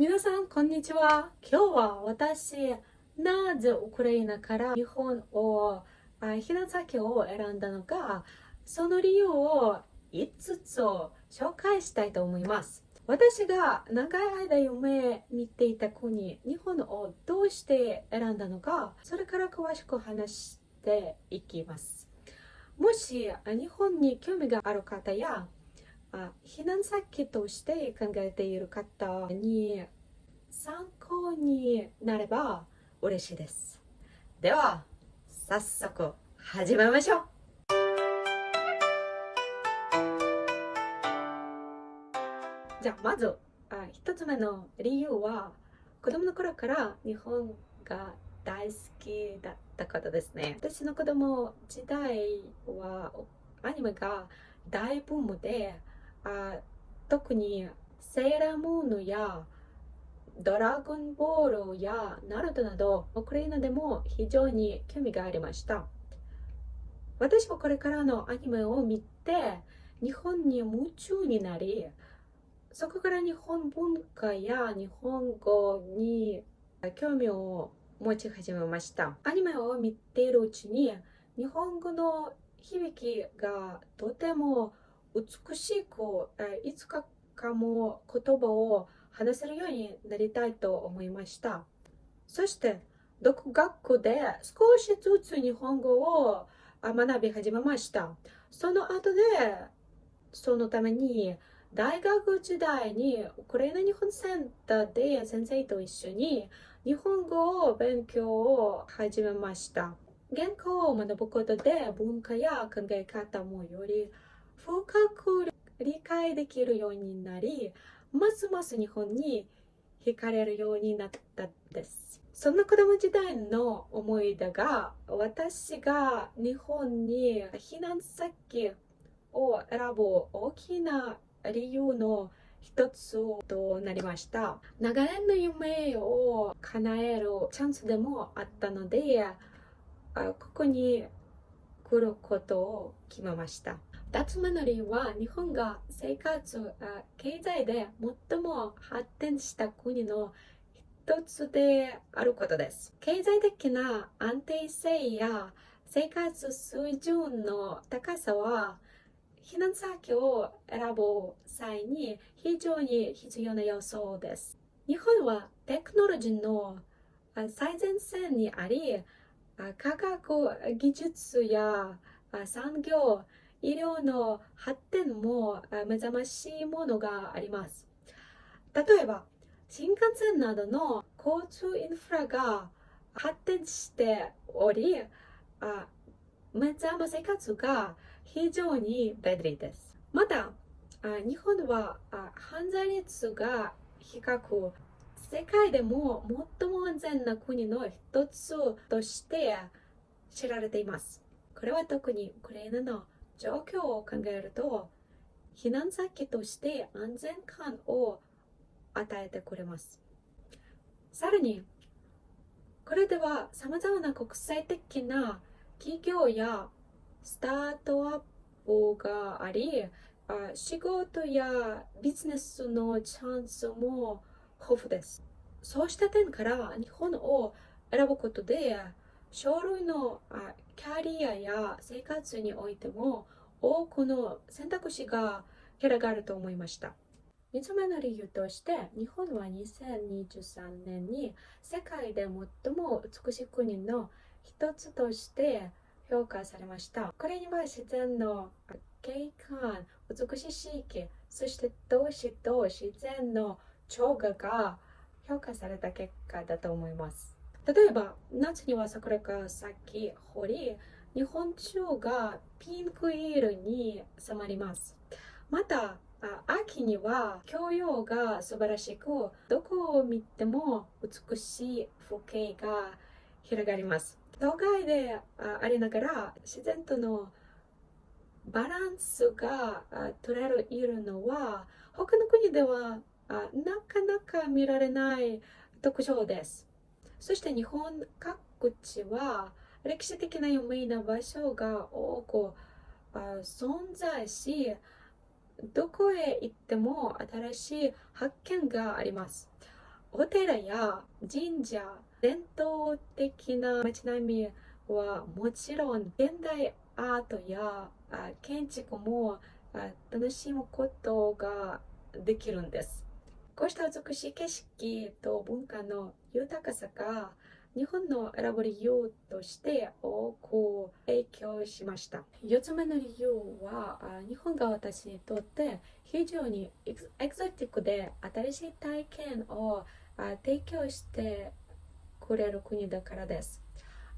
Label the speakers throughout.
Speaker 1: 皆さん、こんにちは。今日は私、なぜウクライナから日本を、避難先を選んだのか、その理由を5つを紹介したいと思います。私が長い間夢見ていた国、日本をどうして選んだのか、それから詳しく話していきます。もし日本に興味がある方や、避難先として考えている方に参考になれば嬉しいです。では、早速始めましょうじゃあ、まず、あ一つ目の理由は、子供の頃から日本が大好きだったことですね。私の子供時代はアニメが大ブームで、あ特にセーラームーンやドラゴンボールやナルトなどウクライナでも非常に興味がありました。私はこれからのアニメを見て日本に夢中になりそこから日本文化や日本語に興味を持ち始めました。アニメを見ているうちに日本語の響きがとても美しくえいつかかも言葉を話せるようになりたいと思いました。そして独学で少しずつ日本語を学び始めました。その後でそのために大学時代にウクライナ日本センターで先生と一緒に日本語を勉強を始めました。言語を学ぶことで文化や考え方もより深く理解できるようになりますます日本に惹かれるようになったです。そんな子供時代の思い出が私が日本に避難先を選ぶ大きな理由の一つとなりました。長年の夢を叶えるチャンスでもあったのでここに来ることを決めました。2つ目の理由は日本が生活あ経済で最も発展した国の一つであることです。経済的な安定性や生活水準の高さは避難先を選ぶ際に非常に必要な要素です。日本はテクノロジーのあ最前線にありあ科学技術や産業医療の発展も目覚ましいものがあります。例えば、新幹線などの交通インフラが発展しており、あ目覚ま生活が非常に便利です。また、あ日本はあ犯罪率が低く、世界でも最も安全な国の一つとして知られています。これは特にウクライナの状況を考えると避難先として安全感を与えてくれます。さらにこれではさまざまな国際的な企業やスタートアップがあり仕事やビジネスのチャンスも豊富です。そうした点から日本を選ぶことで将来のキャリアや生活においても多くの選択肢が広がると思いました。3つ目の理由として日本は2023年に世界で最も美しい国の一つとして評価されました。これには自然の景観、美しい地域、そして都市と自然の調和が評価された結果だと思います。例えば夏には桜が咲き堀日本中がピンク色に染まります。また秋には紅葉が素晴らしくどこを見ても美しい風景が広がります。都会でありながら自然とのバランスが取れるいるのは他の国ではなかなか見られない特徴です。そして日本各地は歴史的な有名な場所が多くあ存在しどこへ行っても新しい発見がありますお寺や神社、伝統的な街並みはもちろん現代アートや建築も楽しむことができるんです。こうした美しい景色と文化の豊かさが日本の選ぶ理由として多く影響しました。4つ目の理由は、日本が私にとって非常にエクゾティックで新しい体験を提供してくれる国だからです。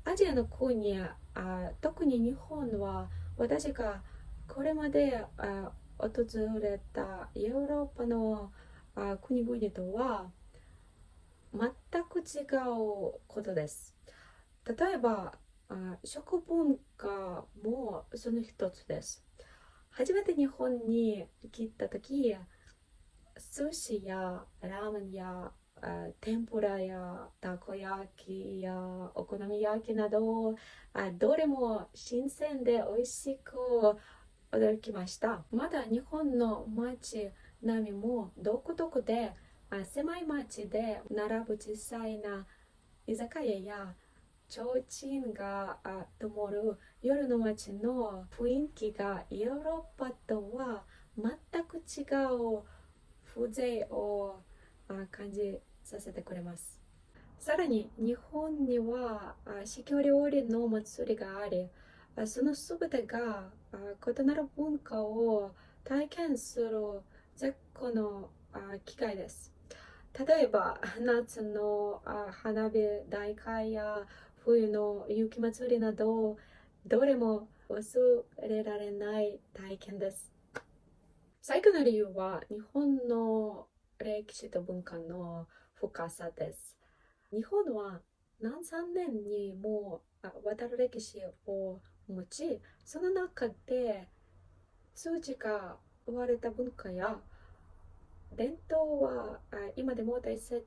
Speaker 1: アジアの国や、特に日本は私がこれまで訪れたヨーロッパのあ国々とは全く違うことです。例えば、あ食文化もその一つです。初めて日本に来た時、寿司やラーメンや天ぷらやたこ焼きやお好み焼きなどどれも新鮮で美味しく驚きましたまだ日本の街並みも独特で狭い町で並ぶ小さいな居酒屋や提灯が灯る夜の街の雰囲気がヨーロッパとは全く違う風情を感じさせてくれます。さらに日本には四季料理の祭りがあり、そのすべてが異なる文化を体験する絶好の機会です。例えば夏の花火大会や冬の雪祭りなどどれも忘れられない体験です。最後の理由は日本の歴史と文化の深さです。日本は何千年にも渡る歴史を持ち、その中で数字が生まれた文化や伝統は今でも大切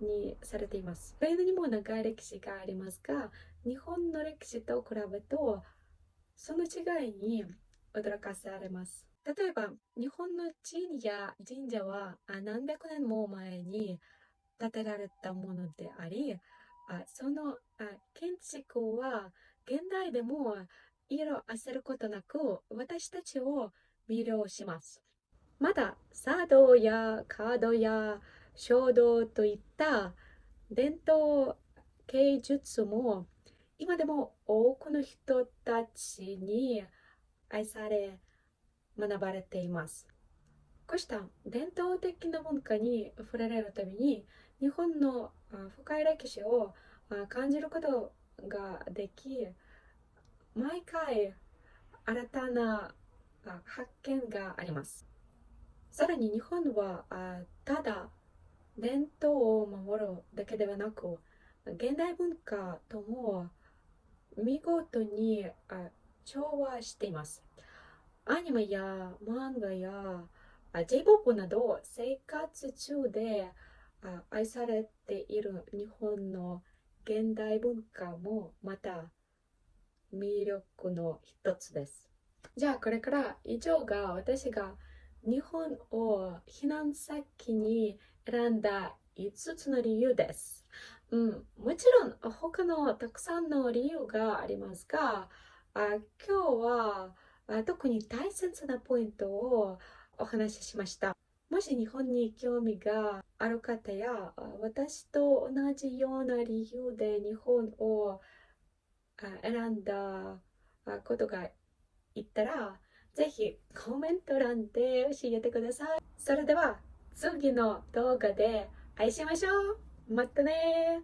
Speaker 1: にされています。ウクライナにも長い歴史がありますが、日本の歴史と比べると、その違いに驚かされます。例えば、日本の神や神社は何百年も前に建てられたものであり、その建築は現代でも色あせることなく私たちを魅了します。また、茶道やカードや書道といった伝統芸術も今でも多くの人たちに愛され学ばれています。こうした伝統的な文化に触れられるために日本の深い歴史を感じることができ毎回新たな発見があります。さらに日本はあただ伝統を守るだけではなく現代文化とも見事にあ調和しています。アニメや漫画や J-POP など生活中で愛されている日本の現代文化もまた魅力の一つです。じゃあこれから以上が私が日本を避難先に選んだ5つの理由です。うん、もちろん他のたくさんの理由がありますが、あ今日はあ特に大切なポイントをお話ししました。もし日本に興味がある方や私と同じような理由で日本を選んだことがいったらぜひコメント欄で教えてください。それでは次の動画で会いしましょう。またね